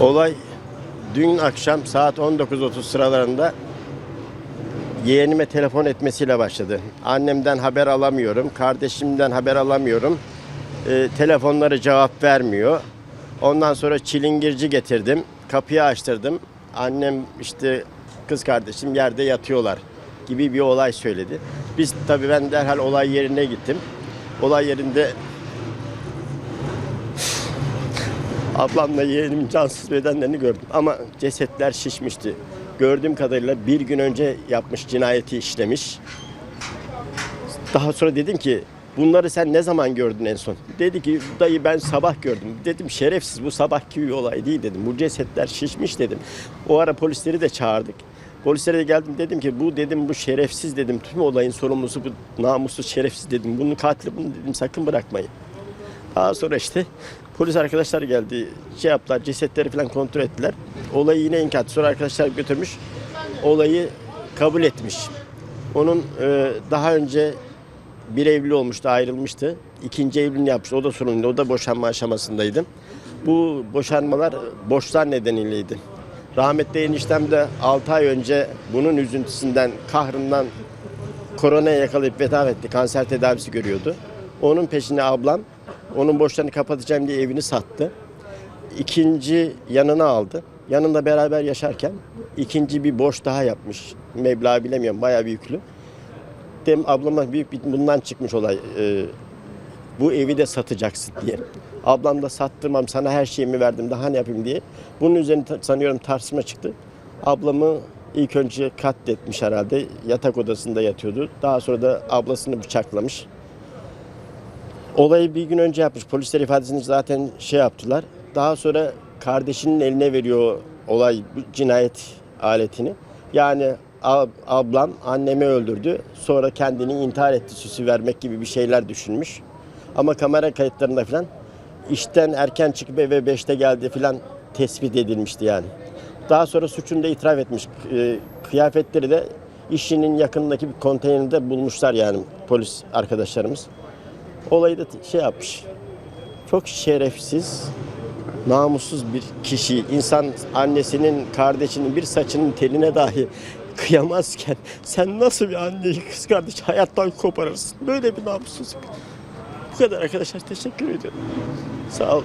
Olay dün akşam saat 19.30 sıralarında yeğenime telefon etmesiyle başladı. Annemden haber alamıyorum, kardeşimden haber alamıyorum. Ee, telefonları cevap vermiyor. Ondan sonra çilingirci getirdim, kapıyı açtırdım. Annem işte kız kardeşim yerde yatıyorlar gibi bir olay söyledi. Biz tabii ben derhal olay yerine gittim. Olay yerinde Ablamla yeğenimin cansız bedenlerini gördüm ama cesetler şişmişti. Gördüğüm kadarıyla bir gün önce yapmış cinayeti işlemiş. Daha sonra dedim ki bunları sen ne zaman gördün en son? Dedi ki dayı ben sabah gördüm. Dedim şerefsiz bu sabahki bir olay değil dedim. Bu cesetler şişmiş dedim. O ara polisleri de çağırdık. Polislere de geldim dedim ki bu dedim bu şerefsiz dedim. Tüm olayın sorumlusu bu namussuz şerefsiz dedim. Bunu katili bunu dedim sakın bırakmayın. Daha sonra işte polis arkadaşlar geldi. Şey yaptılar, cesetleri falan kontrol ettiler. Olayı yine inkar. Sonra arkadaşlar götürmüş. Olayı kabul etmiş. Onun e, daha önce bir evli olmuştu, ayrılmıştı. İkinci evliliğini yapmıştı. O da sorunlu. O da boşanma aşamasındaydı. Bu boşanmalar borçlar nedeniyleydi. Rahmetli eniştem de 6 ay önce bunun üzüntüsünden, kahrından koronaya yakalayıp vefat etti. Kanser tedavisi görüyordu. Onun peşine ablam onun borçlarını kapatacağım diye evini sattı. İkinci yanına aldı. Yanında beraber yaşarken ikinci bir borç daha yapmış. Meblağ bilemiyorum bayağı büyüklü. Dem ablama büyük bir bundan çıkmış olay. Ee, bu evi de satacaksın diye. Ablam da sattırmam sana her şeyimi verdim daha ne yapayım diye. Bunun üzerine sanıyorum tartışma çıktı. Ablamı ilk önce katletmiş herhalde. Yatak odasında yatıyordu. Daha sonra da ablasını bıçaklamış. Olayı bir gün önce yapmış. Polisler ifadesini zaten şey yaptılar. Daha sonra kardeşinin eline veriyor olay cinayet aletini. Yani ab- ablam annemi öldürdü. Sonra kendini intihar etti süsü vermek gibi bir şeyler düşünmüş. Ama kamera kayıtlarında falan işten erken çıkıp eve 5'te geldi falan tespit edilmişti yani. Daha sonra suçunu da itiraf etmiş. Ee, Kıyafetleri de işinin yakınındaki bir konteynerde bulmuşlar yani polis arkadaşlarımız. Olayı da şey yapmış. Çok şerefsiz, namussuz bir kişi. İnsan annesinin, kardeşinin bir saçının teline dahi kıyamazken sen nasıl bir anneyi, kız kardeş hayattan koparırsın? Böyle bir namussuzluk. Bu kadar arkadaşlar. Teşekkür ediyorum. Sağ olun.